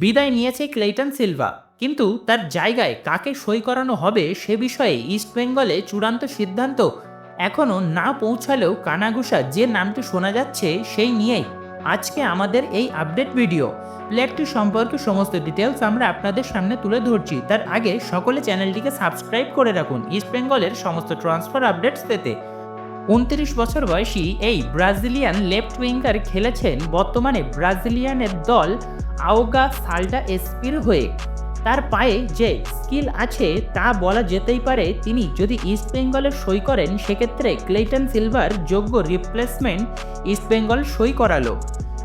বিদায় নিয়েছে Clayton Silva. কিন্তু তার জায়গায় কাকে সই করানো হবে সে বিষয়ে ইস্ট বেঙ্গলে চূড়ান্ত সিদ্ধান্ত এখনও না পৌঁছালেও কানাগুসা যে নামটি শোনা যাচ্ছে সেই নিয়েই আজকে আমাদের এই আপডেট ভিডিও। প্লেয়ারটি সম্পর্কে সমস্ত ডিটেলস আমরা আপনাদের সামনে তুলে ধরছি। তার আগে সকলে চ্যানেলটিকে সাবস্ক্রাইব করে রাখুন ইস্ট বেঙ্গলের সমস্ত ট্রান্সফার আপডেটস পেতে। উনত্রিশ বছর বয়সী এই ব্রাজিলিয়ান লেফট উইঙ্গার খেলেছেন বর্তমানে ব্রাজিলিয়ানের দল আওগা সালটা স্পিল হয়ে তার পায়ে যে স্কিল আছে তা বলা যেতেই পারে, তিনি যদি ইস্ট বেঙ্গলে সই করেন, সেক্ষেত্রে ক্লেটন সিলভার যোগ্য রিপ্লেসমেন্ট ইস্ট বেঙ্গল সই করালো।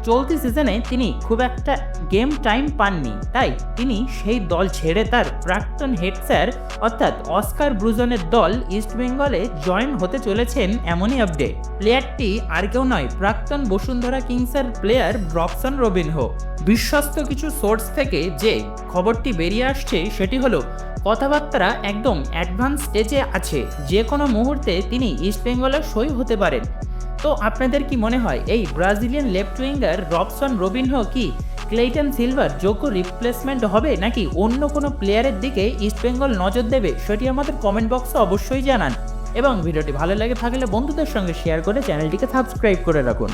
চলতি সিজনে তিনি খুব একটা গেম টাইম পাননি। তাই তিনি সেই দল ছেড়ে তার প্রাক্তন হেড স্যার অর্থাৎ অস্কার ব্রুজনের দল ইস্ট বেঙ্গলে জয়েন হতে চলেছেন এমনই আপডেট প্লেয়ারটি আর কেউ নয়, প্রাক্তন বসুন্ধরা কিংসের প্লেয়ার ব্রকসন রবিনহো বিশ্বস্ত কিছু সোর্স থেকে যে খবরটি বেরিয়ে আসছে, সেটি হলো কথাবার্তা একদম অ্যাডভান্স স্টেজে আছে। যে কোনো মুহূর্তে তিনি ইস্ট বেঙ্গলের সই হতে পারেন। তো আপনাদের কি মনে হয়, এই Brazilian left winger Robson Robinho কি ক্লেটন সিলভার যোগ্য রিপ্লেসমেন্ট হবে নাকি অন্য কোনো প্লেয়ারের দিকে ইস্টবেঙ্গল নজর দেবে, সেটি আমাদের কমেন্ট বক্সে অবশ্যই জানান। এবং ভিডিওটি ভালো লাগে থাকলে বন্ধুদের সঙ্গে শেয়ার করে চ্যানেলটিকে সাবস্ক্রাইব করে রাখুন।